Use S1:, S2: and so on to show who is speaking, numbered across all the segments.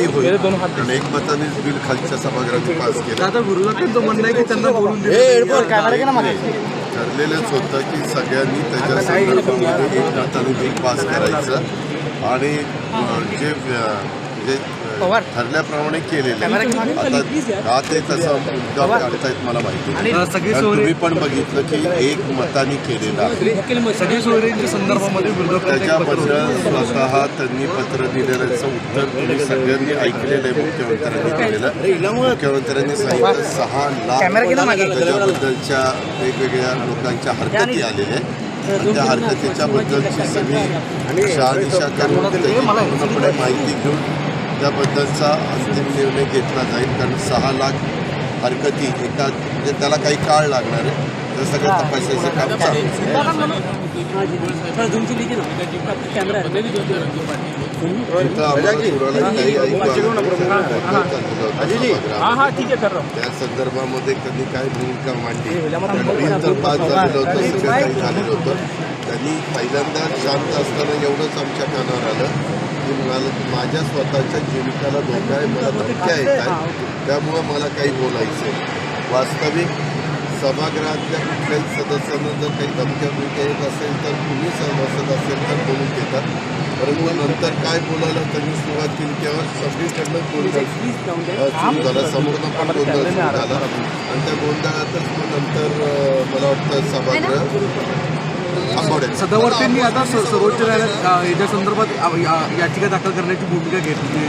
S1: काही होईल. कारण एकमतानेच बिल खालच्या सभागृहाने पास केलं.
S2: आता म्हणणं आहे की त्यांना बोलून
S1: ठरलेलंच होतं की सगळ्यांनी त्याच्या संदर्भामध्ये एकमताने बिल पास करायचं. आणि जे अं, ठरल्याप्रमाणे केलेलं. आहे. आता का ते तसं मुद्दा काढतायत मला माहिती नाही. कारण तुम्ही पण बघितलं की एक मताने केलेलं आहे.
S2: सगळी सोयऱ्यांच्या संदर्भामध्ये विरोधकांचं एक पत्र.
S1: त्याच्याबद्दल स्वतः त्यांनी पत्र दिलेल्याचं उत्तर तुम्ही सगळ्यांनी ऐकलेलं आहे मुख्यमंत्र्यांनी दिलेलं. मुख्यमंत्र्यांनी सांगितलं सहा लाख त्याच्याबद्दलच्या वेगवेगळ्या लोकांच्या हरकती आलेल्या आहेत. आणि त्या हरकतीच्या बद्दलची सगळी शहानिशा करून त्याची पूर्णपणे माहिती घेऊन त्याबद्दलचा अंतिम निर्णय घेतला जाईल कारण सहा लाख हरकती एका म्हणजे त्याला काही काळ लागणार आहे. तर सगळं तपासायचं काम चालू काही. त्या संदर्भामध्ये कधी काय भूमिका मांडली? तर पास झालेलं होतं सगळं काही झालेलं होतं. त्यांनी पहिल्यांदा शांत असताना एवढंच आमच्या कानावर आलं. की म्हणालं की माझ्या स्वतःच्या जीविकाला धोका आहे मला धमक्या येत आहेत. त्यामुळं मला काही बोलायचं आहे. वास्तविक सभागृहातल्या कुठल्याही सदस्यांना जर काही धमक्या बिमक्या येत असेल तर तुम्ही सभासद असेल तर बोलून घेतात. परंतु नंतर काय बोलायला त्यांनी सुरुवात केली तेव्हा सगळीकडनं गोंधळ अ, सुरू झाला. समोरनं पण गोंधळ सुरू झाला. आणि त्या गोंधळातच मग नंतर मला वाटतं सभागृह थांबवण्यात
S2: सदावर्तींनी आता सर्वोच्च न्यायालयात याच्या संदर्भात याचिका दाखल करण्याची भूमिका घेतली.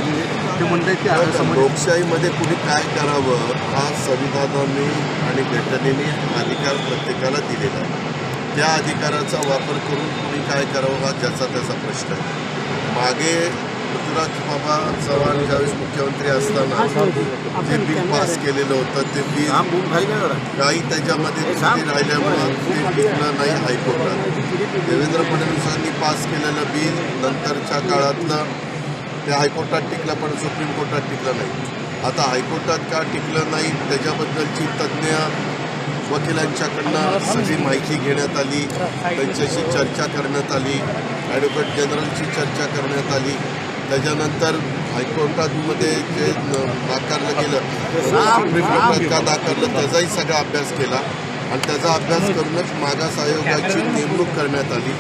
S2: ते म्हणतात की
S1: लोकशाहीमध्ये कुणी काय करावं हा संविधानाने आणि घटनेने अधिकार प्रत्येकाला दिलेला आहे. त्या अधिकाराचा वापर करून कुणी काय करावं हा ज्याचा त्याचा प्रश्न आहे. मागे पृथ्वीराज बाबा चव्हाण ज्यावेळेस मुख्यमंत्री असताना जे बिल पास केलेलं होतं ते बिल काही त्याच्यामध्ये त्रुटी राहिल्यामुळं ते टिकलं नाही हायकोर्टात. देवेंद्र फडणवीसांनी पास केलेलं बिल नंतरच्या काळातलं ते हायकोर्टात टिकलं पण सुप्रीम कोर्टात टिकलं नाही. आता हायकोर्टात का टिकलं नाही त्याच्याबद्दलची तज्ज्ञ वकिलांच्याकडनं सगळी माहिती घेण्यात आली त्यांच्याशी चर्चा करण्यात आली ॲडव्होकेट जनरलची चर्चा करण्यात आली. त्याच्यानंतर हायकोर्टामध्ये जे नाकारलं गेलं का नाकारलं त्याचाही सगळा अभ्यास केला. आणि त्याचा अभ्यास करूनच मागास आयोगाची नेमणूक करण्यात आली.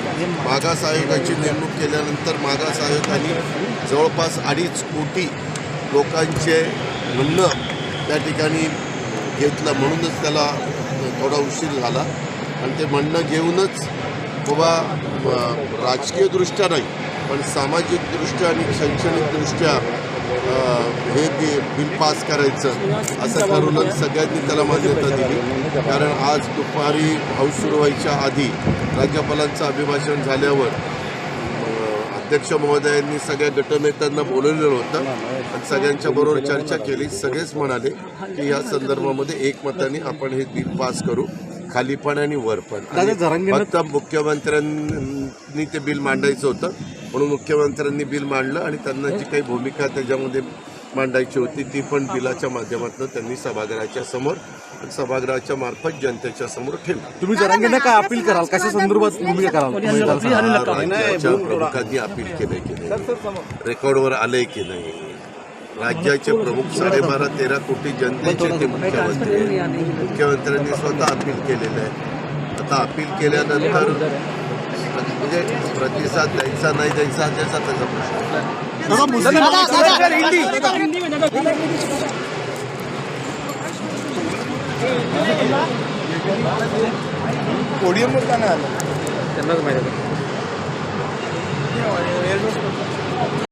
S1: मागास आयोगाची नेमणूक केल्यानंतर मागास आयोगाने जवळपास अडीच कोटी लोकांचे म्हणणं त्या ठिकाणी घेतलं. म्हणूनच त्याला थोडा उशीर झाला. आणि ते म्हणणं घेऊनच बाबा राजकीयदृष्ट्या नाही पण सामाजिकदृष्ट्या आणि शैक्षणिकदृष्ट्या हे बि बिल पास करायचं असं ठरवलं सगळ्यांनी त्याला मान्यता दिली. कारण आज दुपारी हाऊस सुरू व्हायच्या आधी राज्यपालांचं अभिभाषण झाल्यावर अध्यक्ष महोदयांनी सगळ्या गटनेत्यांना बोलवलेलं होतं आणि सगळ्यांच्या बरोबर चर्चा केली. सगळेच म्हणाले की या संदर्भामध्ये एकमताने आपण हे बिल पास करू खाली पण आणि वर पण फक्त मुख्यमंत्र्यांनी ते बिल मांडायचं होतं. म्हणून मुख्यमंत्र्यांनी बिल मांडलं आणि त्यांना जी काही भूमिका त्याच्यामध्ये मांडायची होती ती पण बिलाच्या माध्यमातून त्यांनी सभागृहाच्या समोर सभागृहाच्या मार्फत जनतेच्या समोर ठेवली.
S2: तुम्ही जरांगेंना काय अपील कराल? कशा संदर्भात भूमिका कराल?
S1: राज्याच्या प्रमुखांनी अपील केलंय की नाही? रेकॉर्डवर आलंय की नाही? राज्याचे प्रमुख साडेबारा तेरा कोटी जनतेचे ते मुख्यमंत्री. मुख्यमंत्र्यांनी स्वतः अपील केलेलं आहे. आता अपील केल्यानंतर म्हणजे प्रतिसाद द्यायचा नाही द्यायचा हा त्याचा त्याचा प्रश्न आहे.
S2: त्यांनाच माहिती